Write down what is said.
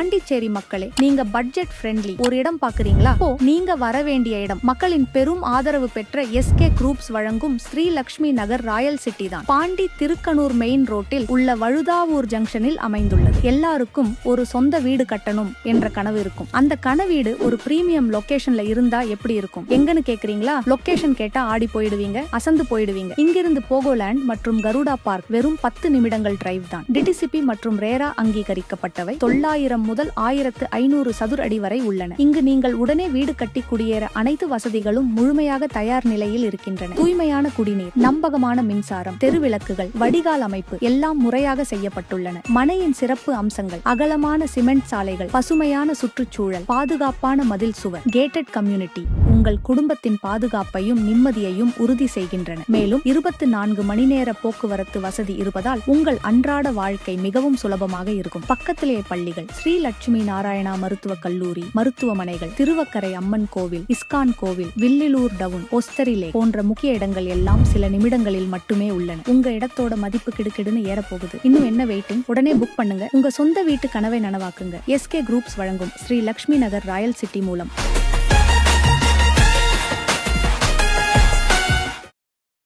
பாண்டிச்சேரி மக்களே நீங்க budget friendly ஒரு இடம் பாக்குறீங்களா? ஓ நீங்க வர வேண்டிய இடம். மக்களின் பெரும் ஆதரவு பெற்ற எஸ்கே குரூப்ஸ் வழங்கும் ஸ்ரீ லக்ஷ்மி நகர் ராயல் சிட்டி தான். பாண்டி திருக்கனூர் மெயின் ரோட்டில் உள்ள வழுதாவூர் ஜங்ஷனில் அமைந்துள்ளது. எல்லாருக்கும் ஒரு சொந்த வீடு கட்டணும் என்ற கனவு இருக்கும். அந்த கனவீடு ஒரு பிரீமியம் லொகேஷன்ல இருந்தா எப்படி இருக்கும்? எங்கன்னு கேக்குறீங்களா? லொகேஷன் கேட்டா ஆடி போயிடுவீங்க அசந்து போயிடுவீங்க. இங்கிருந்து போகோலேண்ட் மற்றும் கருடா பார்க் வெறும் பத்து நிமிடங்கள் டிரைவ் தான். டிடிசிபி மற்றும் ரேரா அங்கீகரிக்கப்பட்டவை. தொள்ளாயிரம் முதல் ஆயிரத்து ஐநூறு சதுர அடி வரை உள்ளன. இங்கு நீங்கள் உடனே வீடு கட்டி குடியேற அனைத்து வசதிகளும் முழுமையாக தயார் நிலையில் இருக்கின்றன. தூய்மையான குடிநீர் நம்பகமான மின்சாரம் தெருவிளக்குகள் வடிகால் அமைப்பு எல்லாம் முறையாக செய்யப்பட்டுள்ளன. மனையின் சிறப்பு அம்சங்கள் அகலமான சிமெண்ட் சாலைகள் பசுமையான சுற்றுச்சூழல் பாதுகாப்பான மதில் சுவர் கேட்டட் கம்யூனிட்டி உங்கள் குடும்பத்தின் பாதுகாப்பையும் நிம்மதியையும் உறுதி செய்கின்றன. மேலும் இருபத்தி நான்கு மணி நேர போக்குவரத்து வசதி இருப்பதால் உங்கள் அன்றாட வாழ்க்கை மிகவும் சுலபமாக இருக்கும். பக்கத்திலேயே பள்ளிகள் ஸ்ரீ லட்சுமி நாராயணா மருத்துவக் கல்லூரி மருத்துவமனைகள் திருவக்கரை அம்மன் கோவில் இஸ்கான் கோவில் வில்லிலூர் டவுன் ஒஸ்தரிலே போன்ற முக்கிய இடங்கள் எல்லாம் சில நிமிடங்களில் மட்டுமே உள்ளன. உங்க இடத்தோட மதிப்பு கிடுக்கிடுன்னு ஏறப்போகுது. இன்னும் என்ன வெயிட்டிங் உடனே புக் பண்ணுங்க. உங்க சொந்த வீட்டு கனவை நனவாக்குங்க. எஸ்கே குரூப்ஸ் வழங்கும் ஸ்ரீ லக்ஷ்மி நகர் ராயல் சிட்டி மூலம்.